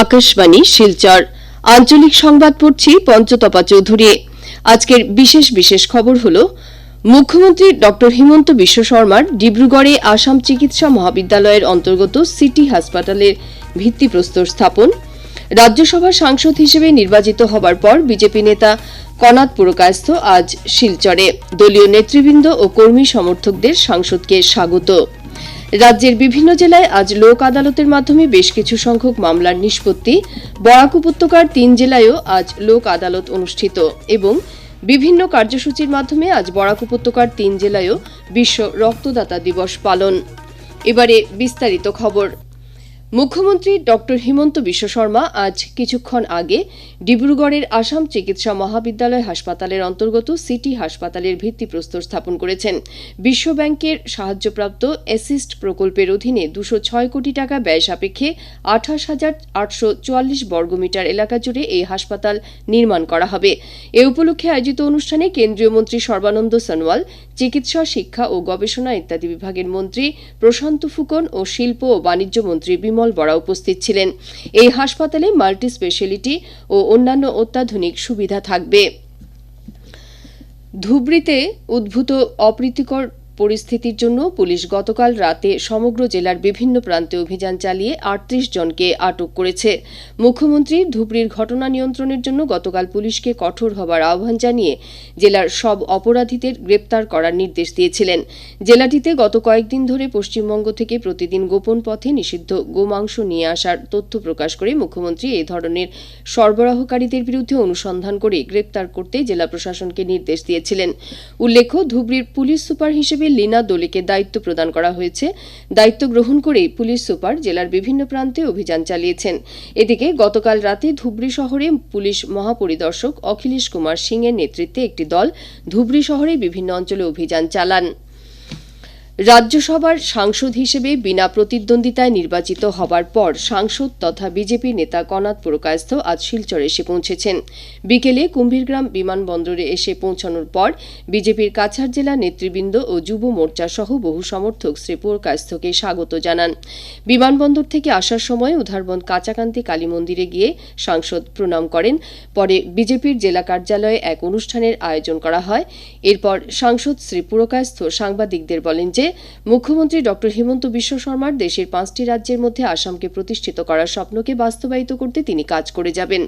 আকাশবাণী, শিলচর। আঞ্চলিক সংবাদ পড়ছি পঞ্চতপা চৌধুরী। আজকের বিশেষ বিশেষ খবর হল, মুখ্যমন্ত্রী ড হিমন্ত বিশ্ব শর্মার ডিব্রুগড়ে আসাম চিকিৎসা মহাবিদ্যালয়ের অন্তর্গত সিটি হাসপাতালের ভিত্তিপ্রস্তর স্থাপন। রাজ্যসভার সাংসদ হিসেবে নির্বাচিত হবার পর বিজেপি নেতা কনাদ পুরকায়স্থ আজ শিলচরে। দলীয় নেতৃবৃন্দ ও কর্মী সমর্থকদের সাংসদকে স্বাগত। রাজ্যের বিভিন্ন জেলায় আজ লোক আদালতের মাধ্যমে বেশ কিছু সংখ্যক মামলার নিষ্পত্তি। বরাক উপত্যকার তিন জেলায়ও আজ লোক আদালত অনুষ্ঠিত এবং বিভিন্ন কার্যসূচির মাধ্যমে আজ বরাক উপত্যকার তিন জেলায়ও বিশ্ব রক্তদাতা দিবস পালন। এবারে বিস্তারিত খবর। মুখ্যমন্ত্রী ড হিমন্ত বিশ্ব শর্মা আজ কিছুক্ষণ আগে ডিব্রুগড়ের আসাম চিকিৎসা মহাবিদ্যালয় হাসপাতালের অন্তর্গত সিটি হাসপাতালের ভিত্তিপ্রস্তর স্থাপন করেছেন। বিশ্ব ব্যাংকের সাহায্যপ্রাপ্ত অ্যাসিস্ট প্রকল্পের অধীনে দুশো ছয় কোটি টাকা ব্যয় সাপেক্ষে আঠাশ হাজার আটশো চুয়াল্লিশ বর্গমিটার এলাকা জুড়ে এই হাসপাতাল নির্মাণ করা হবে। এ উপলক্ষে আয়োজিত অনুষ্ঠানে কেন্দ্রীয় মন্ত্রী সর্বানন্দ সনোয়াল, চিকিৎসা, শিক্ষা ও গবেষণা ইত্যাদি বিভাগের মন্ত্রী প্রশান্ত ফুকন ও শিল্প ও বাণিজ্য মন্ত্রী বিমল বরা উপস্থিত ছিলেন। এই হাসপাতালে মাল্টি স্পেশালিটি ও অন্যান্য অত্যাধুনিক সুবিধা থাকবে। ধুবড়িতে উদ্ভূত অপ্রীতিকর পরিস্থিতির জন্য পুলিশ গতকাল রাতে সমগ্র জেলার বিভিন্ন প্রান্তে অভিযান চালিয়ে আটত্রিশ জনকে আটক করেছে। মুখ্যমন্ত্রী ধুবড়ির ঘটনা নিয়ন্ত্রণের জন্য গতকাল পুলিশকে কঠোর হবার আহ্বান জানিয়ে জেলার সব অপরাধীদের গ্রেপ্তার করার নির্দেশ দিয়েছিলেন। জেলাটিতে গত কয়েকদিন ধরে পশ্চিমবঙ্গ থেকে প্রতিদিন গোপন পথে নিষিদ্ধ গোমাংস নিয়ে আসার তথ্য প্রকাশ করে মুখ্যমন্ত্রী এই ধরনের সরবরাহকারীদের বিরুদ্ধে অনুসন্ধান করে গ্রেপ্তার করতে জেলা প্রশাসনকে নির্দেশ দিয়েছিলেন। উল্লেখ্য, ধুবড়ির পুলিশ সুপার হিসেবে লীনা দোলেকে দায়িত্ব প্রদান করা হয়েছে। দায়িত্ব গ্রহণ করেই পুলিশ সুপার জেলার বিভিন্ন প্রান্তে অভিযান চালিয়েছেন। এদিকে গতকাল রাতে ধুবড়ি শহরে পুলিশ মহাপরিদর্শক অখিলেশ কুমার সিং এর নেতৃত্বে একটি দল ধুবড়ী শহরে বিভিন্ন অঞ্চলে অভিযান চালান। রাজ্যসভার সাংসদ হিসেবে বিনা প্রতিদ্বন্দ্বিতায় নির্বাচিত হবার পর সাংসদ তথা বিজেপি নেতা কনাথ পুরকায়স্থ আজ শিলচর এসে পৌঁছেছেন। বিকেলে কুম্ভীরগ্রাম বিমানবন্দরে এসে পৌঁছানোর পর বিজেপির কাছাড় জেলা নেতৃবৃন্দ ও যুব মোর্চা সহ বহু সমর্থক শ্রী পুরকায়স্থকে স্বাগত জানান। বিমানবন্দর থেকে আসার সময় উধারবন্দ কাঁচাকান্তি কালী মন্দিরে গিয়ে সাংসদ প্রণাম করেন। পরে বিজেপির জেলা কার্যালয়ে এক অনুষ্ঠানের আয়োজন করা হয়। এরপর সাংসদ শ্রী পুরকায়স্থ সাংবাদিকদের বলেন যে মুখ্যমন্ত্রী ড হিমন্ত বিশ্ব শর্মার দেশের পাঁচটি রাজ্যের মধ্যে আসামকে প্রতিষ্ঠিত করার স্বপ্নকে বাস্তবায়িত করতে তিনি কাজ করে যাবেন।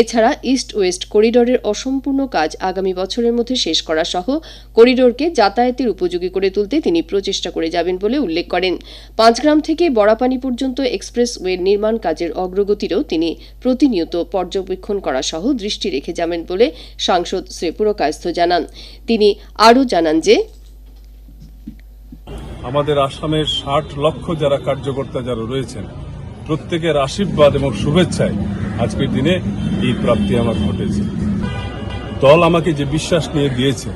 এছাড়া ইস্ট ওয়েস্ট করিডোরের অসম্পূর্ণ কাজ আগামী বছরের মধ্যে শেষ করা সহ করিডোরকে যাতায়াতের উপযোগী করে তুলতে তিনি প্রচেষ্টা করে যাবেন বলে উল্লেখ করেন। পাঁচগ্রাম থেকে বড়াপানি পর্যন্ত এক্সপ্রেসওয়ের নির্মাণ কাজের অগ্রগতিরও তিনি প্রতিনিয়ত পর্যবেক্ষণ করা সহ দৃষ্টি রেখে যাবেন বলে সাংসদ শ্রী পুরকায়স্থ জানান। তিনি আরও জানান যে আমাদের আসামের ষাট লক্ষ যারা কার্যকর্তা যারা রয়েছেন, প্রত্যেকের আশীর্বাদ এবং শুভেচ্ছায় আজকের দিনে এই প্রাপ্তি আমার ঘটেছে। দল আমাকে যে বিশ্বাস নিয়ে দিয়েছে,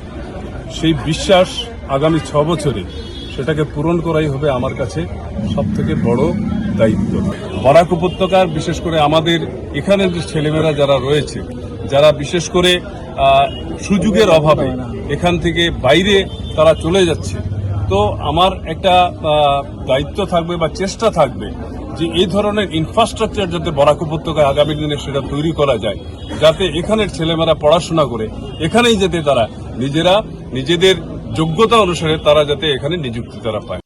সেই বিশ্বাস আগামী ছ বছরে সেটাকে পূরণ করাই হবে আমার কাছে সব থেকে বড় দায়িত্ব। বরাক উপত্যকার, বিশেষ করে আমাদের এখানের যে ছেলেমেয়েরা যারা রয়েছে, যারা বিশেষ করে সুযোগের অভাবে এখান থেকে বাইরে তারা চলে যাচ্ছে তো আমার একটা দায়িত্ব থাকবে বা চেষ্টা থাকবে যে এই ধরনের ইনফ্রাস্ট্রাকচার যাতে বরাক উপত্যকায় আগামী দিনে সেটা তৈরি করা যায়, যাতে এখানের ছেলেমেয়েরা পড়াশোনা করে, এখানেই যেতে তারা নিজেরা নিজেদের যোগ্যতা অনুসারে তারা যাতে এখানে নিযুক্তি তারা পায়।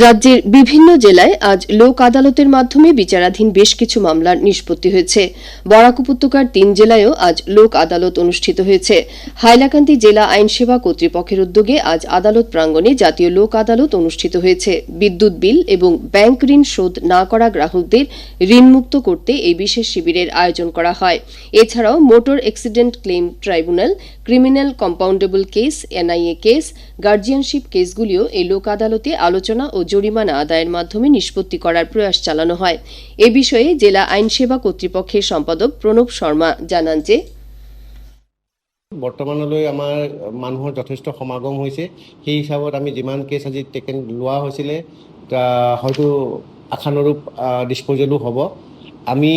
রাজ্যের বিভিন্ন জেলায় আজ লোক আদালতের মাধ্যমে বিচারাধীন বেশ কিছু মামলার নিষ্পত্তি হয়েছে। বরাক উপত্যকার তিন জেলায়ও আজ লোক আদালত অনুষ্ঠিত হয়েছে। হাইলাকান্দি জেলা আইন সেবা কর্তৃপক্ষের উদ্যোগে আজ আদালত প্রাঙ্গণে জাতীয় লোক আদালত অনুষ্ঠিত হয়েছে। বিদ্যুৎ বিল এবং ব্যাংক ঋণ শোধ না করা গ্রাহকদের ঋণমুক্ত করতে এই বিশেষ শিবিরের আয়োজন করা হয়। এছাড়াও motor accident claim tribunal, criminal compoundable case, NIA case, guardianship কেসগুলিও এই লোক আদালতে আলোচনা ও জরিমানা আদায়ের মাধ্যমে নিষ্পত্তি করার প্ৰয়াস চালানো হয়। এ বিষয়ে জেলা আইন সেৱা কৰ্তৃপক্ষের সম্পাদক প্ৰণৱ শৰ্মা জানান যে বৰ্তমানলৈ আমাৰ মানুহৰ যথেষ্ট সমাগম হৈছে। সেই হিচাপত আমি যিমান কেছ আজি টেকেন লোৱা হৈছিলে হয়তো আশানুৰূপ ডিছপ'জেলো হ'ব। আমি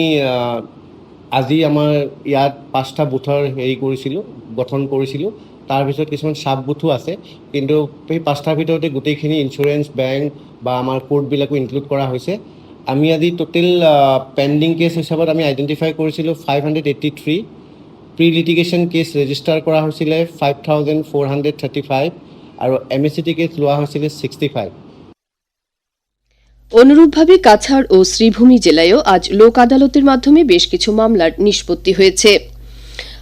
আজি আমাৰ ইয়াত পাঁচটা বুথৰ হেৰি কৰিছিলোঁ, গঠন কৰিছিলোঁ। তাৰ ভিতৰত কিছুমান চাব বুথো আছে। কিন্তু সেই পাঁচটাৰ ভিতৰতে গোটেইখিনি ইঞ্চুৰেঞ্চ বেংক বা আমাৰ কোৰ্টবিলাকো ইনক্লুড কৰা হৈছে। আমি আজি টোটেল পেণ্ডিং কেছ হিচাপত আমি আইডেণ্টিফাই কৰিছিলোঁ five hundred eighty three pre litigation case register কৰা হৈছিলে five thousand four hundred thirty five আৰু M S C T case লোৱা হৈছিলে ছিক্সটি ফাইভ অনুরূপভাবে কাছাড় ও শ্রীভূমি জেলায়ও আজ লোক আদালতের মাধ্যমে বেশ কিছু মামলার নিষ্পত্তি হয়েছে।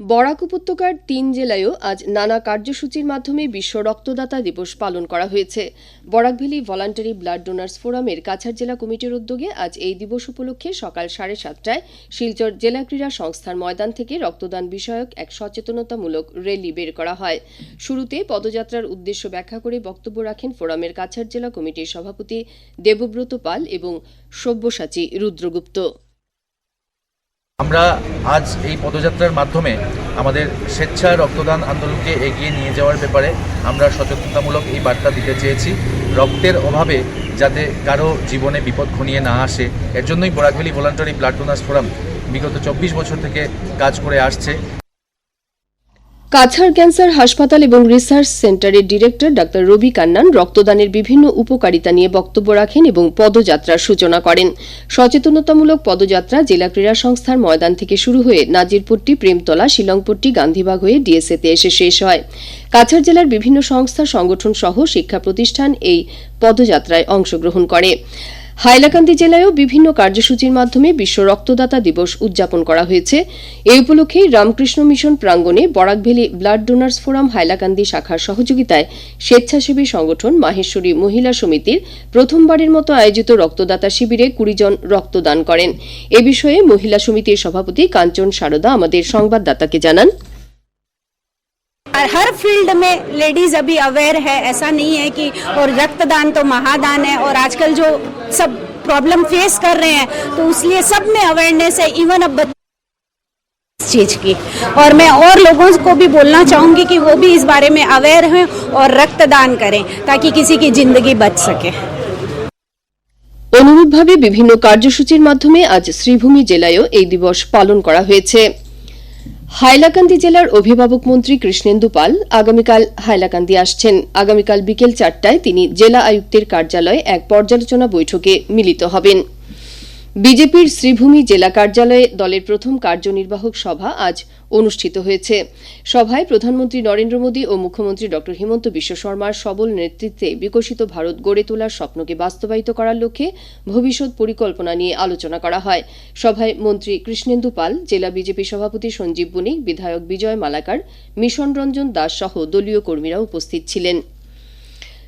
বরাক উপত্যকার তিন জেলায়ও আজ নানা কার্যসূচির মাধ্যমে বিশ্ব রক্তদাতা দিবস পালন করা হয়েছে। Barak valley voluntary blood donors ফোরামের কাছাড় জেলা কমিটির উদ্যোগে আজ এই দিবস উপলক্ষে সকাল সাড়ে সাতটায় শিলচর জেলা ক্রীড়া সংস্থার ময়দান থেকে রক্তদান বিষয়ক এক সচেতনতামূলক র্যালি বের করা হয়। শুরুতে পদযাত্রার উদ্দেশ্য ব্যাখ্যা করে বক্তব্য রাখেন ফোরামের কাছাড় জেলা কমিটির সভাপতি দেবব্রত পাল এবং সব্যসাচী রুদ্রগুপ্ত। আমরা আজ এই পদযাত্রার মাধ্যমে আমাদের স্বেচ্ছা রক্তদান আন্দোলনকে এগিয়ে নিয়ে যাওয়ার ব্যাপারে আমরা সচেতনতামূলক এই বার্তা দিতে চেয়েছি। রক্তের অভাবে যাতে কারও জীবনে বিপদ ঘনিয়ে না আসে, এর জন্যই Barak Valley voluntary blood donors forum বিগত চব্বিশ বছর থেকে কাজ করে আসছে। কাছাড় ক্যান্সার হাসপাতাল এবং রিসার্চ সেন্টারের ডিরেক্টর ডাক্তার রবি কান্নান রক্তদানের বিভিন্ন উপকারিতা নিয়ে বক্তব্য রাখেন এবং পদযাত্রার সূচনা করেন। সচেতনতামূলক পদযাত্রা জেলা ক্রীড়া সংস্থার ময়দান থেকে শুরু হয়ে নাজিরপট্টি, প্রেমতলা, শিলংপট্টি, গান্ধীবাগ হয়ে ডিএসএতে এসে শেষ হয়। কাছাড় জেলার বিভিন্ন সংস্থা, সংগঠন সহ শিক্ষা প্রতিষ্ঠান এই পদযাত্রায় অংশগ্রহণ করে। হাইলাকান্দি জেলায়ও বিভিন্ন কার্যসূচির মাধ্যমে বিশ্ব রক্তদাতা দিবস উদযাপন করা হয়েছে। এই উপলক্ষে রামকৃষ্ণ মিশন প্রাঙ্গণে Barak valley blood donors forum Hailakandi শাখার সহযোগিতায় স্বেচ্ছাসেবী সংগঠন মাহেশ্বরী মহিলা সমিতির প্রথমবারের মতো আয়োজিত রক্তদাতা শিবিরে কুড়ি জন রক্তদান করেন। এ বিষয়ে মহিলা সমিতির সভাপতি কাঞ্চন সারদা আমাদের সংবাদদাতাকে জানান। हर फील्ड में लेडीज अभी अवेयर है ऐसा नहीं है कि और रक्तदान तो महादान है और आजकल जो सब प्रॉब्लम फेस कर रहे हैं तो इसलिए सब में अवेयरनेस है इवन अब बच्चे इस चीज की और मैं और लोगों को भी बोलना चाहूंगी कि वो भी इस बारे में अवेयर हैं और रक्तदान करें ताकि किसी की जिंदगी बच सके অনুরূপভাবে বিভিন্ন কার্যসূচির মাধ্যমে আজ শ্রীভূমি জেলায়ও এই দিবস পালন করা হয়েছে হাইলাকান্দি জেলার অভিভাবক মন্ত্রী কৃষ্ণেন্দু পাল আগামীকাল হাইলাকান্দি আসছেন। আগামীকাল বিকেল চারটায় তিনি জেলা আয়ুক্তের কার্যালয়ে এক পর্যালোচনা বৈঠকে মিলিত হবেন। বিজেপির শ্রীভূমি জেলা কার্যালয়ে দলের প্রথম কার্যনির্বাহক সভা আজ অনুষ্ঠিত হয়েছে। সভায় প্রধানমন্ত্রী নরেন্দ্র মোদী ও মুখ্যমন্ত্রী ড হিমন্ত বিশ্ব শর্মার সবল নেতৃত্বে বিকশিত ভারত গড়ে তোলার স্বপ্নকে বাস্তবায়িত করার লক্ষ্যে ভবিষ্যৎ পরিকল্পনা নিয়ে আলোচনা করা হয়। সভায় মন্ত্রী কৃষ্ণেন্দু পাল, জেলা বিজেপি সভাপতি সঞ্জীব বণিক বিধায়ক বিজয় মালাকার, মিশন রঞ্জন দাস সহ দলীয় কর্মীরা উপস্থিত ছিলেন।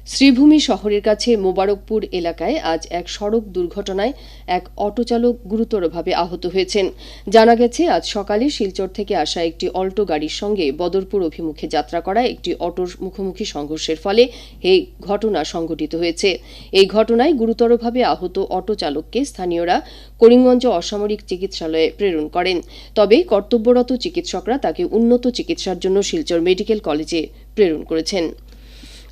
শ্রীভূমি শহরের কাছে মোবারকপুর এলাকায় আজ এক সড়ক দুর্ঘটনায় এক অটো চালক গুরুতরভাবে আহত হয়েছেন। জানা গেছে, আজ সকালে শিলচর থেকে আসা একটি অল্টো গাড়ির সঙ্গে বদরপুর অভিমুখে যাত্রা করা একটি অটোর মুখোমুখি সংঘর্ষের ফলে এই ঘটনা সংঘটিত হয়েছে। এই ঘটনায় গুরুতরভাবে আহত অটো চালককে স্থানীয়রা করিমগঞ্জ অসামরিক চিকিৎসালয়ে প্রেরণ করেন। তবে কর্তব্যরত চিকিৎসকরা তাকে উন্নত চিকিৎসার জন্য শিলচর মেডিকেল কলেজে প্রেরণ করেছেন।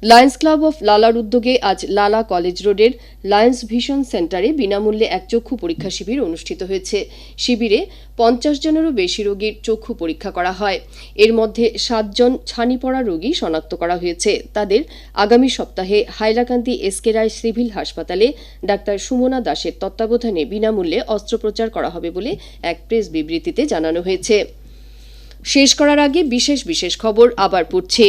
লায়ন্স ক্লাব অফ লালার উদ্যোগে আজ লালা কলেজ রোডের লায়ন্স ভিশন সেন্টারে বিনামূল্যে এক চক্ষু পরীক্ষা শিবির অনুষ্ঠিত হয়েছে। শিবিরে পঞ্চাশ জনেরও বেশি রোগীর চক্ষু পরীক্ষা করা হয়। এর মধ্যে সাতজন ছানি পড়া রোগী শনাক্ত করা হয়েছে। তাদের আগামী সপ্তাহে Hailakandi S K Roy civil হাসপাতালে ডাক্তার সুমনা দাসের তত্ত্বাবধানে বিনামূল্যে অস্ত্রোপচার করা হবে বলে এক প্রেস বিবৃতিতে জানানো হয়েছে। শেষ করার আগে বিশেষ বিশেষ খবর আবার পড়ছে।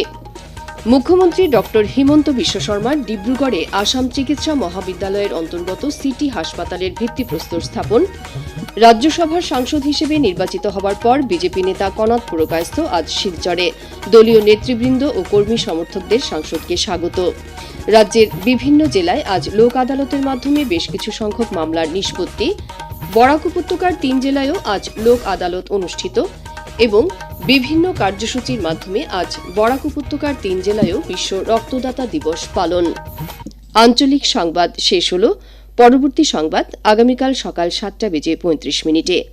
মুখ্যমন্ত্রী ডক্টর হিমন্ত বিশ্ব শর্মার ডিব্রুগড়ে আসাম চিকিৎসা মহাবিদ্যালয়ের অন্তর্গত সিটি হাসপাতালের ভিত্তিপ্রস্তর স্থাপন। রাজ্যসভার সাংসদ হিসেবে নির্বাচিত হবার পর বিজেপি নেতা কনাথ পুরকায়স্থ আজ শিলচরে। দলীয় নেতৃবৃন্দ ও কর্মী সমর্থকদের সাংসদকে স্বাগত। রাজ্যের বিভিন্ন জেলায় আজ লোক আদালতের মাধ্যমে বেশ কিছু সংখ্যক মামলার নিষ্পত্তি। বরাক উপত্যকার তিন জেলায়ও আজ লোক আদালত অনুষ্ঠিত। এবং বিভিন্ন কার্যসূচির মাধ্যমে আজ বরাক উপত্যকার তিন জেলায়ও বিশ্ব রক্তদাতা দিবস পালন। আঞ্চলিক সংবাদ শেষ হল। পরবর্তী সংবাদ আগামীকাল সকাল সাতটা বেজে পঁয়ত্রিশ মিনিটে।